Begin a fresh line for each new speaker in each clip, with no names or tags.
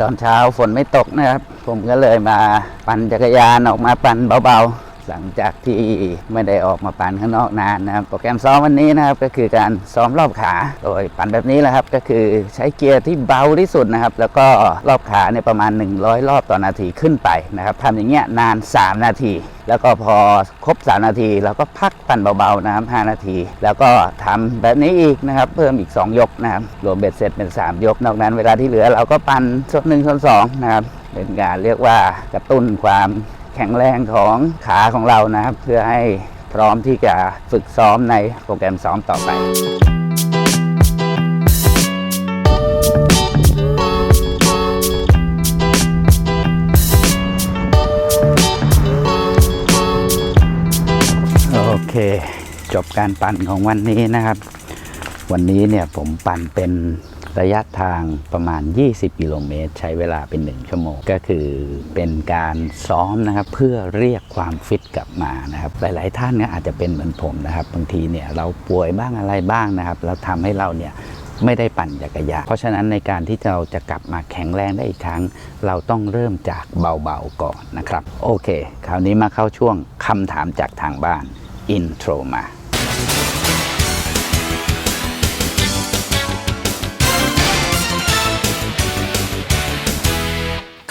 ตอนเช้าฝนไม่ตกนะครับ ผมก็เลยมาปั่นจักรยานออกมาปั่นเบาๆ หลังจากที่ไม่ได้ออกมาปั่นข้างนอกนานนะครับ โปรแกรมซ้อมวันนี้นะครับก็คือการซ้อมรอบขา โดยปั่นแบบนี้แหละครับ ก็คือใช้เกียร์ที่เบาที่สุดนะครับ แล้วก็รอบขาเนี่ยประมาณ 100 รอบต่อนาทีขึ้นไปนะครับทำอย่างเงี้ยนาน 3 นาที แล้วก็พอครบ 3 นาทีเราก็พักปั่นเบาๆนะครับ5นาที แล้วก็ทำแบบนี้อีกนะครับ เพิ่มอีก 2 ยกนะครับรวมเบ็ดเสร็จเป็น 3 ยก นอกนั้นเวลาที่เหลือเราก็ปั่นส่วนหนึ่งส่วนสองนะครับเป็นการเรียกว่ากระตุ้นความ แข็งแรงของขาของเรานะครับ เพื่อให้พร้อมที่จะฝึกซ้อมในโปรแกรมซ้อมต่อไปโอเค จบการปั่นของวันนี้นะครับ วันนี้เนี่ยผมปั่นเป็น ระยะทางประมาณ 20 กิโลเมตร ใช้เวลาเป็น 1 ชั่วโมง ก็คือเป็นการซ้อมนะครับ เพื่อเรียกความฟิตกลับมานะครับ หลาย ๆ ท่านเนี่ยอาจจะเป็นเหมือนผมนะครับ บางทีเนี่ยเราป่วยบ้างอะไรบ้างนะครับ แล้วทำให้เราเนี่ยไม่ได้ปั่นจักรยานเพราะฉะนั้นในการที่เราจะกลับมาแข็งแรงได้อีกครั้ง เราต้องเริ่มจากเบาๆก่อนนะครับ โอเค คราวนี้มาเข้าช่วงคำถามจากทางบ้านอินโทรมา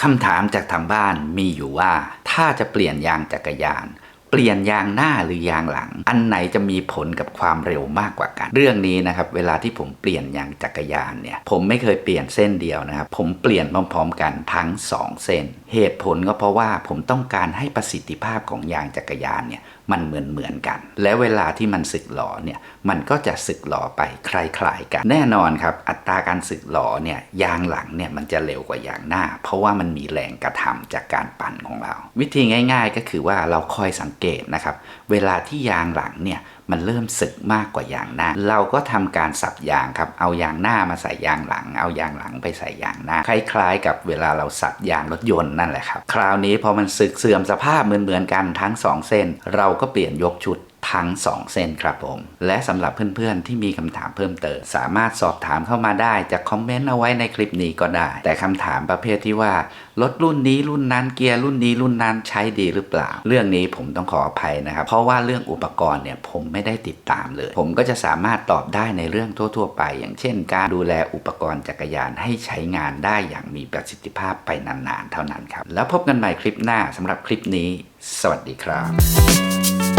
คำถามจากทางบ้านมีอยู่ว่า ถ้าจะเปลี่ยนยางจักรยาน เปลี่ยนยางหน้าหรือยางหลัง อันไหนจะมีผลกับความเร็วมากกว่ากัน เรื่องนี้นะครับเวลาที่ผมเปลี่ยนยางจักรยานเนี่ยผมไม่เคยเปลี่ยนเส้นเดียวนะครับผมเปลี่ยนพร้อม ๆ กันทั้ง 2 เส้น เหตุผลก็เพราะว่าผมต้องการให้ประสิทธิภาพของยางจักรยานเนี่ยมันเหมือนเหมือนกัน และเวลาที่มันสึกหลอเนี่ยมันก็จะสึกหลอไปคล้ายๆกัน แน่นอนครับอัตราการสึกหลอเนี่ยยางหลังเนี่ยมันจะเร็วกว่ายางหน้า เพราะว่ามันมีแรงกระทำจากการปั่นของเรา วิธีง่าย ๆ ก็คือว่าเราคอยสังเกตนะครับ เวลาที่ยางหลังเนี่ยมันเริ่มสึกมากกว่ายางหน้า เราก็ทำการสับยางครับ เอายางหน้ามาใส่ยางหลัง เอายางหลังไปใส่ยางหน้า คล้ายๆ กับเวลาเราสับยางรถยนต์นั่นแหละครับ คราวนี้พอมันสึกเสื่อมสภาพเหมือนๆกันทั้งสองเส้น เราก็เปลี่ยนยกชุด ทั้ง 2 เส้นครับผม และสำหรับเพื่อนๆที่มีคำถามเพิ่มเติม สามารถสอบถามเข้ามาได้จะคอมเมนต์เอาไว้ในคลิปนี้ก็ได้ แต่คำถามประเภทที่ว่ารถรุ่นนี้รุ่นนั้นเกียร์รุ่นนี้รุ่นนั้นใช้ดีหรือเปล่า เรื่องนี้ผมต้องขออภัยนะครับ เพราะว่าเรื่องอุปกรณ์เนี่ยผมไม่ได้ติดตามเลย ผมก็จะสามารถตอบได้ในเรื่องทั่ว ๆ ไป อย่างเช่น การดูแลอุปกรณ์จักรยานให้ใช้งานได้อย่างมีประสิทธิภาพไปนานๆเท่านั้นครับ แล้วพบกันใหม่คลิปหน้าสำหรับคลิปนี้ สวัสดีครับ